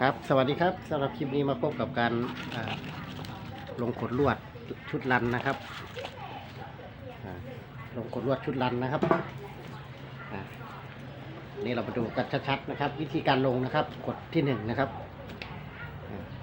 ครับสวัสดีครับสำหรับคลิปนี้มาพบกับการลงขดลวดชุดรันนะครับลงขดลวดชุดรันนะครับนี่เรามาดูกันชัดๆนะครับ วิธีการลงนะครับกดที่หนึ่งนะครับ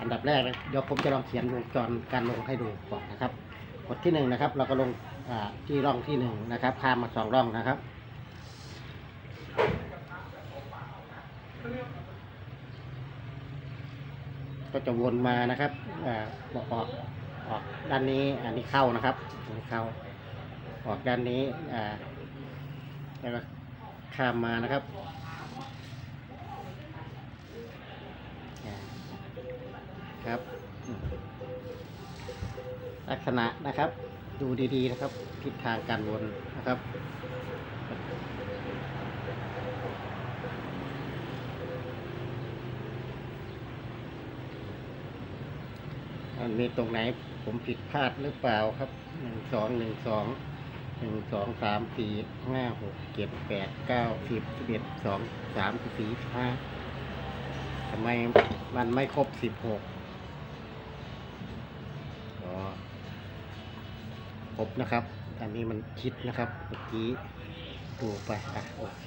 อันดับแรกนะเดี๋ยวผมจะลองเขียนวงจรการลงให้ดูก่อนนะครับกดที่หนึ่งนะครับ เราก็ลงที่ร่องที่หนึ่งนะครับข้ามมาสองร่องนะครับ ก็จะวนมานะครับออกออกออกด้านนี้อันนี้เข้านะครับอันนี้เข้าออกด้านนี้อ่าแล้วก็ข้ามมานะครับครับ ลักษณะนะครับดูดีๆนะครับทิศทางการวนนะครับ มันมีตรงไหนผมผิดพลาดหรือเปล่าครับหนึ่งสองหนึ่งสองหนึ่งสองสามสี่ห้าหกเจ็ดแปดเก้าสิบสิบเอ็ดสองสามสี่สิบห้าทำไมมันไม่ครบสิบหกครบนะครับ อันนี้มันคิดนะครับ เมื่อกี้ดูไปอะโอเค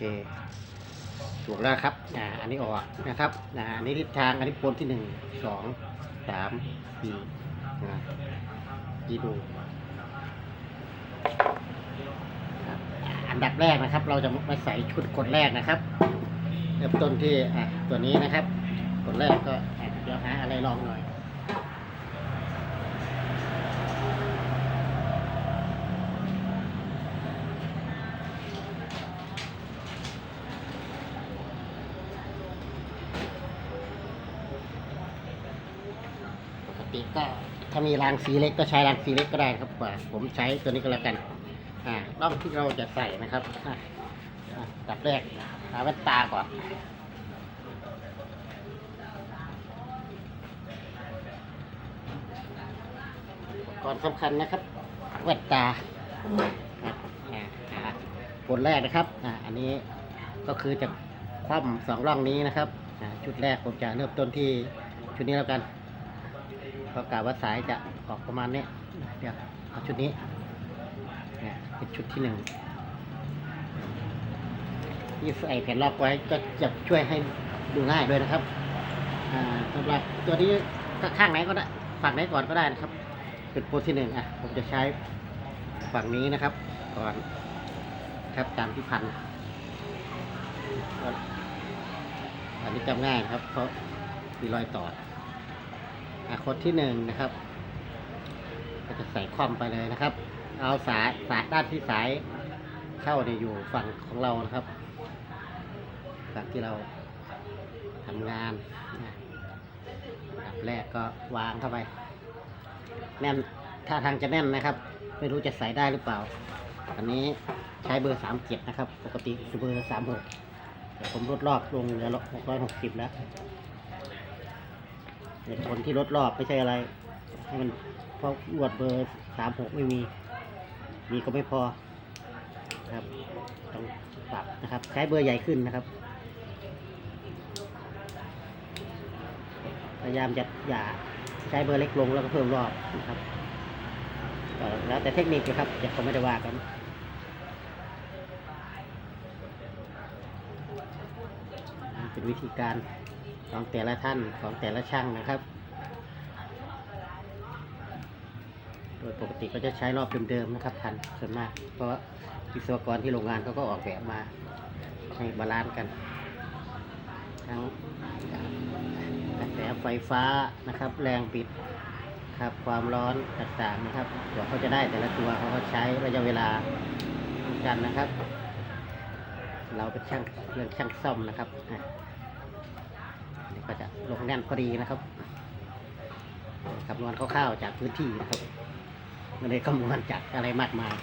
ถูกแล้วครับอ่าอันนี้ออกนะครับอ่าอันนี้ทิศทางอันนี้ปนที่หนึ่งสอง สามสี่นะที่ดูอันดับแรกนะครับ เราจะมาใส่ชุดกดแรกนะครับ เริ่มต้นที่อะตัวนี้นะครับ กดแรกก็อะเดี๋ยวหาอะไรลองหน่อย ป ก็ถ้ามีรางสีเล็กก็ใช้รางสีเล็กก็ได้ครับว่าผมใช้ตัวนี้ก็แล้วกันอ่ารอบที่เราจะใส่นะครับอะอะดับแรกหาแว่นตาก่อนก่อนสำคัญนะครับแว่นตาอะอะอะผลแรกนะครับอะอันนี้ก็คือจะคว่ำสองร่องนี้นะครับ ชุดแรกผมจะเริ่มต้นที่ชุดนี้แล้วกัน ก็กะว่าสายจะออกประมาณนี้เดี๋ยวเอาชุดนี้เนี่ยเป็นชุดที่หนึ่งที่ใส่แผ่นลอกไว้ก็จะช่วยให้ดูง่ายด้วยนะครับสำหรับตัวนี้ก็ข้างไหนก็ได้ฝั่งไหนก่อนก็ได้นะครับ เป็นโพสที่หนึ่งอะผมจะใช้ฝั่งนี้นะครับ ก่อนครับตามที่พันก็อันนี้จำง่ายครับ เพราะมีรอยต่อ คนที่หนึ่งนะครับ ก็จะใส่คว่ำไปเลยนะครับ เอาสายสายด้านที่สายเข้าเนี่ยอยู่ฝั่งของเรานะครับฝั่งที่เราทำงานนะอันดับแรกก็วางเข้าไป แน่นถ้าทางจะแน่นนะครับ ไม่รู้จะใส่ได้หรือเปล่า อันนี้ใช้เบอร์สามเจ็ดนะครับ ปกติคือเบอร์สามหกแต่ผมลดรอบลงเหลือหกร้อยหกสิบแล้ว เหตุผลที่ลดรอบไม่ใช่อะไร ให้มันเพราะลวดเบอร์สามหกไม่มี มีก็ไม่พอครับต้องปรับนะครับ ใช้เบอร์ใหญ่ขึ้นนะครับ พยายามจะอย่าใช้เบอร์เล็กลงแล้วก็เพิ่มรอบนะครับแล้วแต่เทคนิคนะครับจะผมไม่ได้ว่ากันเป็นวิธีการ ของแต่ละท่านของแต่ละช่างนะครับ โดยปกติก็จะใช้รอบเดิมๆนะครับพันส่วนมาก เพราะว่าวิศวกรที่โรงงานเขาก็ออกแบบมาให้บาลานซ์กัน ทั้งกระแสไฟฟ้านะครับ แรงบิดครับความร้อนต่างๆนะครับกว่าเขาจะได้แต่ละตัวเขาก็ใช้ระยะเวลาเหมือนกันนะครับ เราเป็นช่างเรื่องช่างซ่อมนะครับอะ ก็จะลงแน่นพอดีนะครับคำนวณคร่าวๆจากพื้นที่นะครับไม่ได้คำนวณจากอะไรมากมาย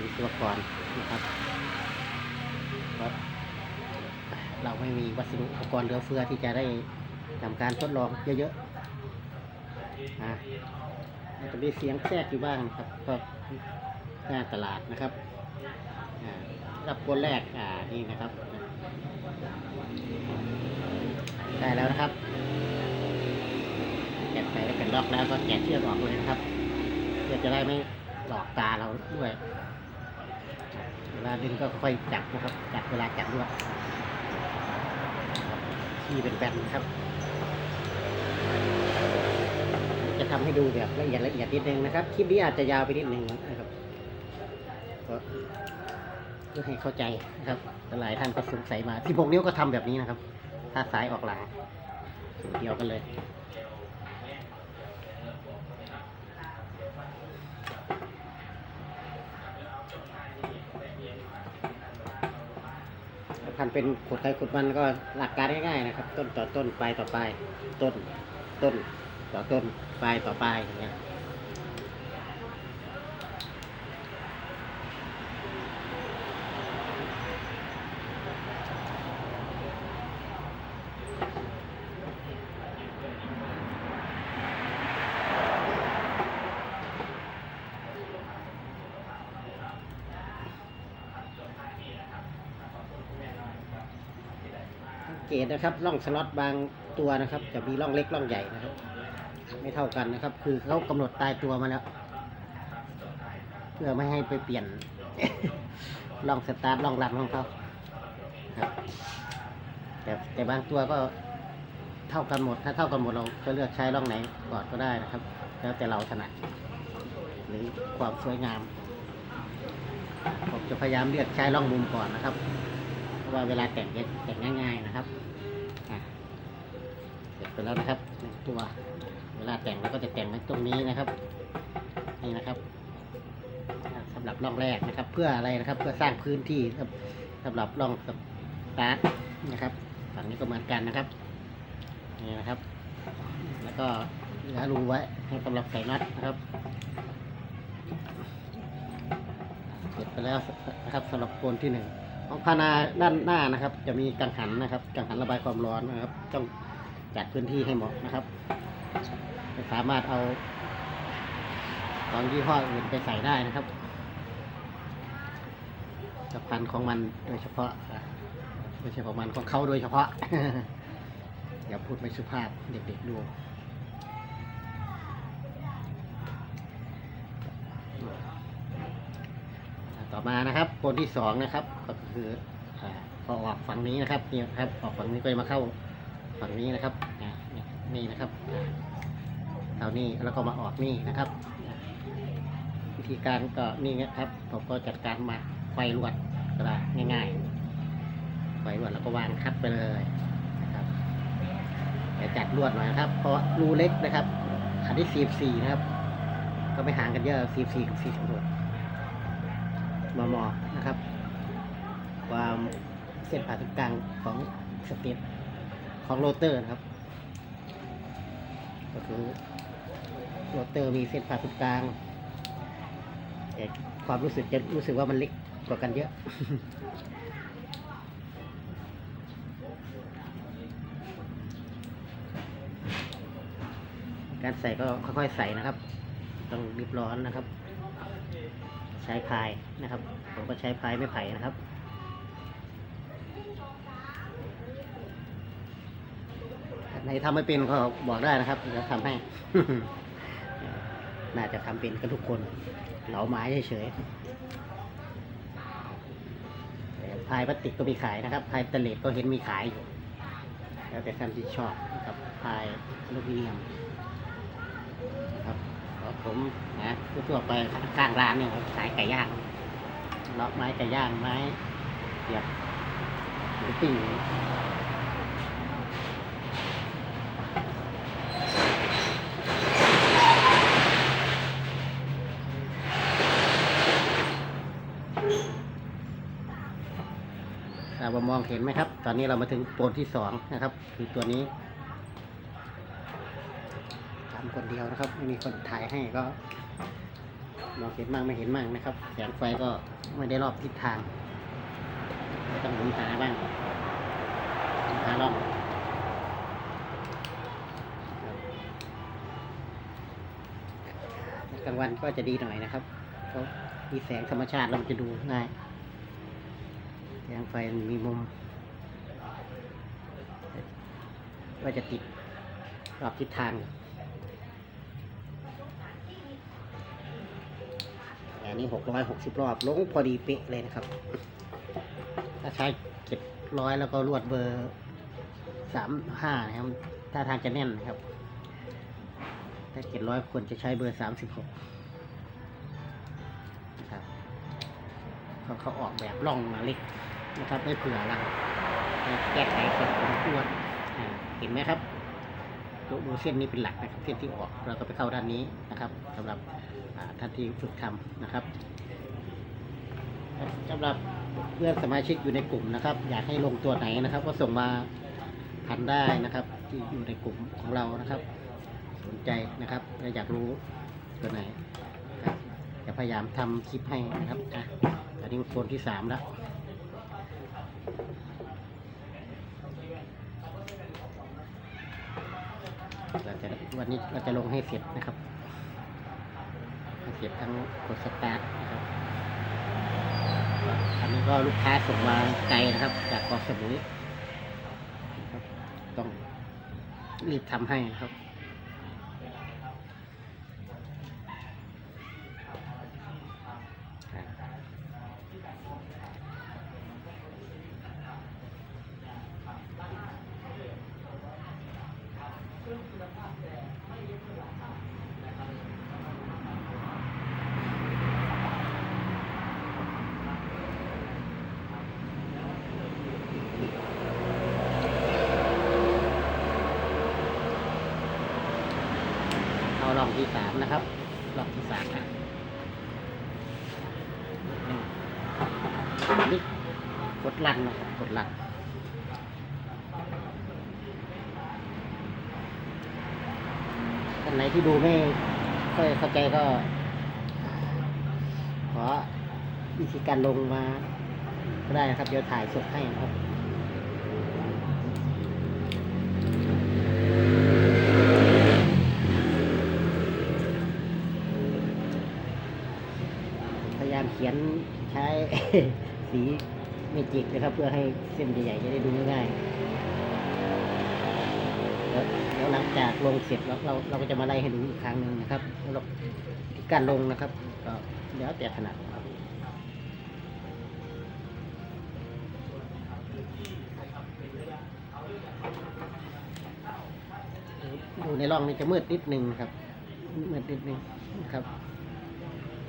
มีตัวก่อนนะครับเพราะเราไม่มีวัสดุอุปกรณ์เหลือเฟือที่จะได้ทำการทดลองเยอะๆอะอาจะมีเสียงแทรกอยู่บ้างครับก็หน้าตลาดนะครับรับคนแรกอ่านี่นะครับ ได้แล้วนะครับแกะไปแล้วเป็นล็อกแล้วก็แกะเชือกออกเลยนะครับเพื่อจะได้ไม่หลอกตาเราด้วย เวลาดึงก็ค่อยจับนะครับ จับเวลาจับด้วยที่เป็นแบนนะครับ จะทำให้ดูแบบละเอียดละเอียดนิดนึงนะครับ คลิปนี้อาจจะยาวไปนิดนึงนะครับก็เพื่อให้เข้าใจนะครับหลายท่านก็สงสัยมาที่6นิ้ก็ทำแบบนี้นะครับ ถ้าสายออกหลังสูตรเดียวกันเลยพันเป็นขุดใครขุดมันก็หลักการง่ายๆนะครับ ต้นต่อต้นปลายต่อปลายต้น ต้น ต่อต้นปลายต่อปลายอย่างเงี้ย เกตนะครับร่องสล็อตบางตัวนะครับ จะมีร่องเล็กร่องใหญ่นะครับ ไม่เท่ากันนะครับ คือเขากำหนดตายตัวมาแล้ว เพื่อไม่ให้ไปเปลี่ยนร่องสตาร์ทร่องรันของเขาครับแต่แต่บางตัวก็เท่ากันหมด ถ้าเท่ากันหมดเราจะเลือกใช้ร่องไหนก่อนก็ได้นะครับ แล้วแต่เราถนัดหรือความสวยงาม ผมจะพยายามเลือกใช้ร่องมุมก่อนนะครับ ว่าเวลาแต่งจะแต่งง่าย ๆนะครับเสร็จไปแล้วนะครับตัวเวลาแต่งเราก็จะแต่งไว้ตรงนี้นะครับนี่นะครับอ่าสำหรับร่องแรกนะครับ เพื่ออะไรนะครับ เพื่อสร้างพื้นที่ครับสำหรับร่องสตาร์ทนะครับ ฝั่งนี้ก็เหมือนกันนะครับนี่นะครับ แล้วก็เหลือรูไว้สำหรับใส่น็อตนะครับเสร็จไปแล้วนะครับสำหรับโคนที่หนึ่ง ของพานาด้านหน้านะครับ จะมีกังหันนะครับ กังหันระบายความร้อนนะครับ ต้องจัดพื้นที่ให้เหมาะนะครับสามารถเอาของยี่ห้ออื่นไปใส่ได้นะครับกับพันของมันโดยเฉพาะอะไม่ใช่ของมันของเขาโดยเฉพาะอย่าพูดไม่สุภาพเด็กๆดู ต่อมานะครับคนที่สองนะครับก็คืออพอออกฝั่งนี้นะครับนี่ครับออกฝั่งนี้ก็จะมาเข้าฝั่งนี้นะครับนี่นะครับอ่านี่แล้วก็มาออกนี่นะครับ วิธีการก็นี่นะครับผมก็จัดการมาไฟลวดก็ได้ง่ายๆไฟลวดแล้วก็วางคัดไปเลยนะครับแต่จัดลวดหน่อยนะครับ เพราะรูเล็กนะครับอันที่สี่สี่นะครับ ก็ไม่ห่างกันเยอะสี่สี่กับสี่สิบหก มมนะครับ ความเส้นผ่าศูนย์กลางของสเตปของโรเตอร์นะครับ ก็คือโรเตอร์มีเส้นผ่าศูนย์กลางแต่ความรู้สึกจะรู้สึกว่ามันเล็กกว่ากันเยอะการใส่ก็ค่อยๆใส่นะครับ ต้องรีบร้อนนะครับ ใช้พายนะครับ ผมก็ใช้พายไม่ไผ่นะครับในทำไม่เป็นก็บอกได้นะครับจะทำให้ น่าจะทำเป็นกันทุกคน เหลาไม้เฉยๆพายพลาสติกก็มีขายนะครับพายตนเลสก็เห็นมีขายอยู่ แล้วแต่ท่านที่ชอบนะครับพายลูมิเนียมนะครับ ผมนะทั่วไปข้างร้านเนี่ยครับขายไก่ย่างเลาะไม้ไก่ย่างไม้เสียบหรือปิ้งเรามองเห็นไหมครับ ตอนนี้เรามาถึงโปนที่สองนะครับ คือตัวนี้ คนเดียวนะครับ ไม่มีคนถ่ายให้ก็มองเห็นมั่งไม่เห็นมั่งนะครับแสงไฟก็ไม่ได้รอบทิศทางต้องหมุนหาบ้างหมุนหารอบกลางวันก็จะดีหน่อยนะครับ เพราะมีแสงธรรมชาติเราจะดูง่ายแสงไฟมีมุมว่าจะติดรอบทิศทาง นนี้หกร้อยหกสิบรอบลงพอดีเป๊ะเลยนะครับ ถ้าใช้เจ็ดร้อยแล้วก็ลวดเบอร์สามห้านะครับถ้าทางจะแน่นนะครับ ถ้าเจ็ดร้อยควรจะใช้เบอร์สามสิบหกนะครับเขาเขาออกแบบร่องมาเล็กนะครับไม่เผื่อเราแก้ไขเสร็จลวดเห็นไหมครับ ดูเส้นนี้เป็นหลักนะครับเส้นที่ออกเราก็ไปเข้าด้านนี้นะครับสำหรับท่านที่ฝึกทำนะครับสำหรับเพื่อนสมาชิกอยู่ในกลุ่มนะครับ อยากให้ลงตัวไหนนะครับ ก็ส่งมาทันได้นะครับ ที่อยู่ในกลุ่มของเรานะครับ สนใจนะครับและอยากรู้ตัวไหนครับจะพยายามทำคลิปให้นะครับอะอันนี้คนที่สามแล้ว เรา จะวันนี้เราจะลงให้เสร็จนะครับให้เสร็จทั้งกดสตาร์ทนะครับอันนี้ก็ลูกค้าส่งมาไกลนะครับ จากกอสมุยนะครับต้องรีบทำให้นะครับ เอาลองที่สามนะครับลองที่สามนะนี่กดลันนะครับกดลันท่านไหนที่ดูไม่ค่อยเข้าใจก็ ขอวิธีการลงมาก็ได้นะครับ เดี๋ยวถ่ายสดให้นะครับ พยายาม เขียนใช้ สีเมจิกนะครับ เพื่อให้เส้นใหญ่ๆจะได้ดูง่ายๆแล้วหลังจากลงเสร็จแล้วเราเราก็จะมาไล่ให้ดูอีกครั้งหนึ่งนะครับแล้วเราการลงนะครับก็แล้วแต่ถนัดครับดูในร่องนี่จะมืดนิดนึงครับมืดนิดนึงครับ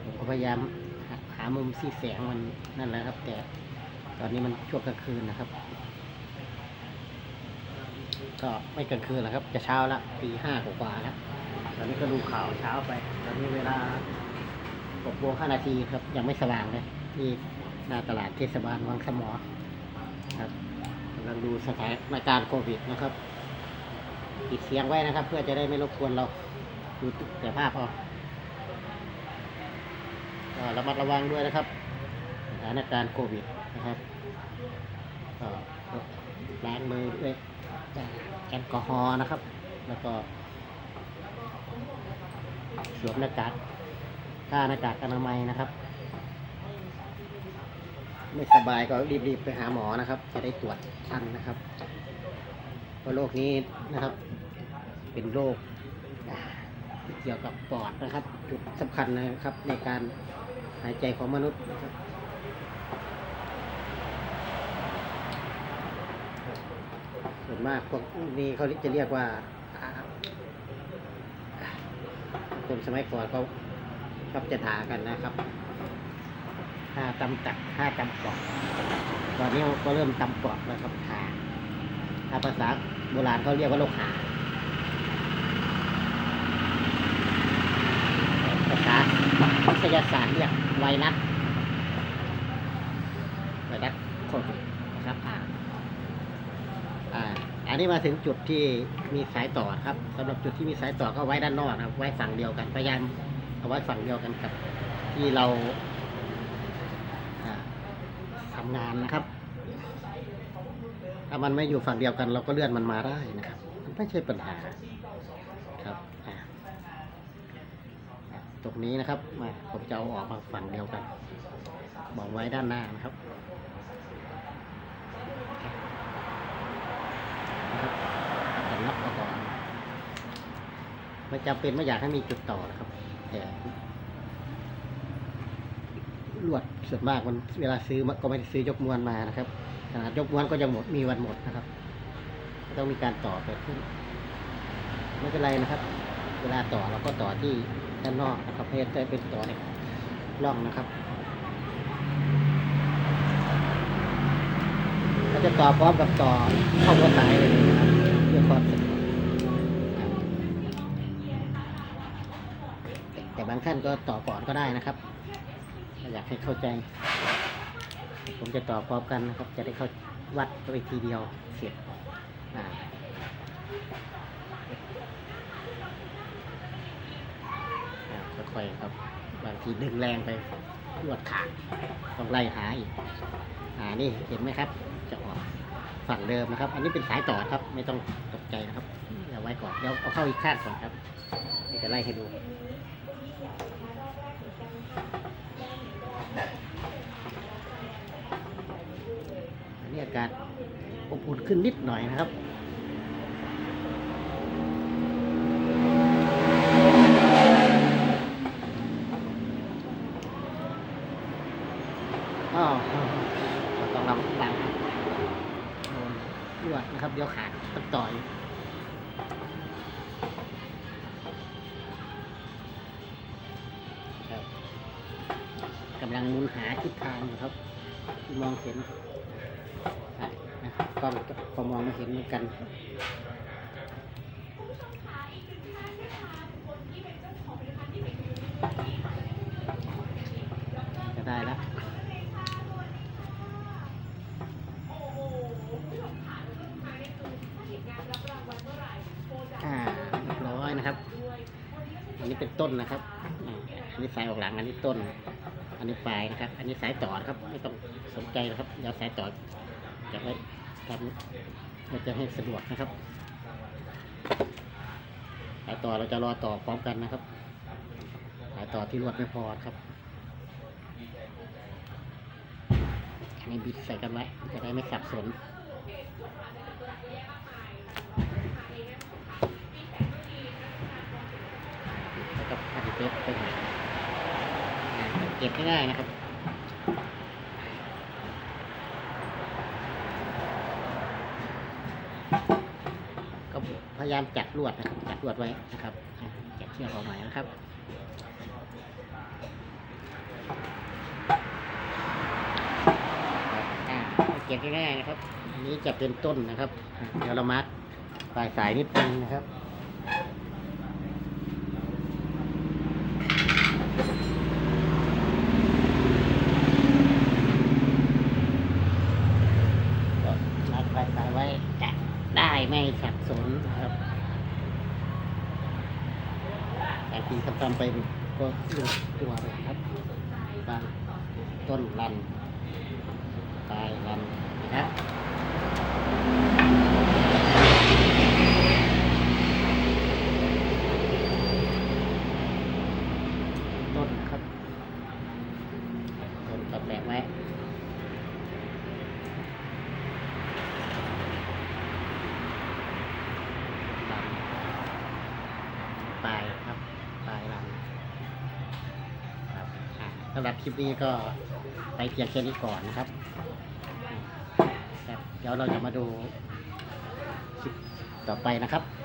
ผมก็พยายาม มุมสีแสงมันนั่นแหละครับ แต่ตอนนี้มันช่วงกลางคืนนะครับ ก็ไม่กลางคืนแล้วครับ จะเช้าละตีห้ากว่าแล้วตอนนี้ก็ดูข่าวเช้าไป ตอนนี้เวลาหกโมงห้านาทีครับ ยังไม่สว่างเลยที่หน้าตลาดเทศบาลวังสมอครับกำลังดูสถานการณ์โควิดนะครับปิดเสียงไว้นะครับ เพื่อจะได้ไม่รบกวนเราดูแต่ภาพเอา ระมัดระวังด้วยนะครับสถานการณ์โควิดนะครับล้างมือด้วยแอลกอฮอล์นะครับ แล้วก็สวมหน้ากากผ้าหน้ากากอนามัยนะครับ ไม่สบายก็รีบๆไปหาหมอนะครับ จะได้ตรวจทันนะครับเพราะโรคนี้นะครับ เป็นโรคเกี่ยวกับปอดนะครับ จุดสำคัญนะครับในการ หายใจของมนุษย์นะครับส่วนมากพวกนี้เขาจะเรียกว่าคนสมัยก่อนเขาชอบจะด่ากันนะครับห้าตำตักห้าตำปอดตอนนี้ก็เริ่มตำปอดแล้วครับหาถ้าภาษาโบราณเขาเรียกว่าโรคหา ภาษา วิทยาศาสตร์เรียกไวรัสไวรัสโควิดนะครับอ่าอ่าอันนี้มาถึงจุดที่มีสายต่อครับสำหรับจุดที่มีสายต่อก็ไว้ด้านนอกนะครับ ไว้ฝั่งเดียวกันพยายามเอาไว้ฝั่งเดียวกันกับที่เราอ่าทำงานนะครับ ถ้ามันไม่อยู่ฝั่งเดียวกัน เราก็เลื่อนมันมาได้นะครับไม่ใช่ปัญหาครับอ่า อะ ตรงนี้นะครับมาผมจะเอาออกมาฝั่งเดียวกันบอกไว้ด้านหน้านะครับนะครับฝั่งนี้น็อตเอาก่อนไม่จำเป็นไม่อยากให้มีจุดต่อนะครับ แต่ลวดส่วนมากมันเวลาซื้อมก็ไม่ซื้อยกมวนมานะครับขนาดยกมวนก็ยังหมดมีวันหมดนะครับต้องมีการต่อเกิดขึ้นไม่เป็นไรนะครับ เวลาต่อเราก็ต่อที่ ด้านนอกนะครับเพื่อจะเป็นต่อในร่องนะครับก็จะต่อพร้อมกับต่อเข้าหัวสายเลยนะครับเพื่อความสะดวกแต่บางท่านก็ต่อก่อนก็ได้นะครับอยากให้เข้าใจ ผมจะต่อพร้อมกันนะครับ จะได้เข้าวัดไปทีเดียวเสร็จอ่า ค่อยๆครับ บางทีดึงแรงไปลวดขาดต้องไล่หาอีกอ่านี่เห็นไหมครับ จะออกฝั่งเดิมนะครับ อันนี้เป็นสายต่อครับ ไม่ต้องตกใจนะครับเอาไว้ก่อนเดี๋ยวเอาเข้าอีกข้างก่อนครับเดี๋ยวจะไล่ให้ดูอันนี้อากาศอบอุ่นขึ้นนิดหน่อยนะครับ อ๋อเราต้องระวังครับโดนลวดนะครับ เดี๋ยวขาดต้องต่อยครับกำลังมุนหาทิศทางอยู่ครับ มองเห็นอ่นะกล้องก็มองไม่เห็นเหมือนกัน จะได้แล้ว อ่าเรียบร้อยนะครับ อันนี้เป็น ต้นนะครับอันนี้สายออกหลังอันนี้ต้น อันนี้ปลายนะครับ อันนี้สายต่อครับไม่ต้องสนใจนะครับเดี๋ยวสายต่อจะไว้ทำเราจะให้สะดวกนะครับสายต่อเราจะรอต่อพร้อมกันนะครับสายต่อที่รวดไม่พอครับอันนี้บิดใส่กันไว้จะได้ไม่สับสน แล้วก็พัน เปไปเก็บง่ายๆนะครับก็พยายามจัดลวดนะครับจัดลวดไว้นะครับจัดเชือกออกหน่นะครับเก็บง่ายๆนะครับ นี้จะเป็นต้นนะครับ เดี๋ยวเรามาร์กปลายสายนิดนึงนะครับ ก็รัดปลายสายไว้จะได้ไม่สับสนนะครับบางทีทำทำไปก็ลุกตัวไปครับบางต้นรันปลายรันนะครับต้นครับ ต้นก็แปะไว้ ลำปลายครับปลายลำครับอะสำหรับคลิปนี้ก็ไปเพียงแค่นี้ก่อนนะครับครับ เดี๋ยวเราจะมาดูคลิปต่อไปนะครับ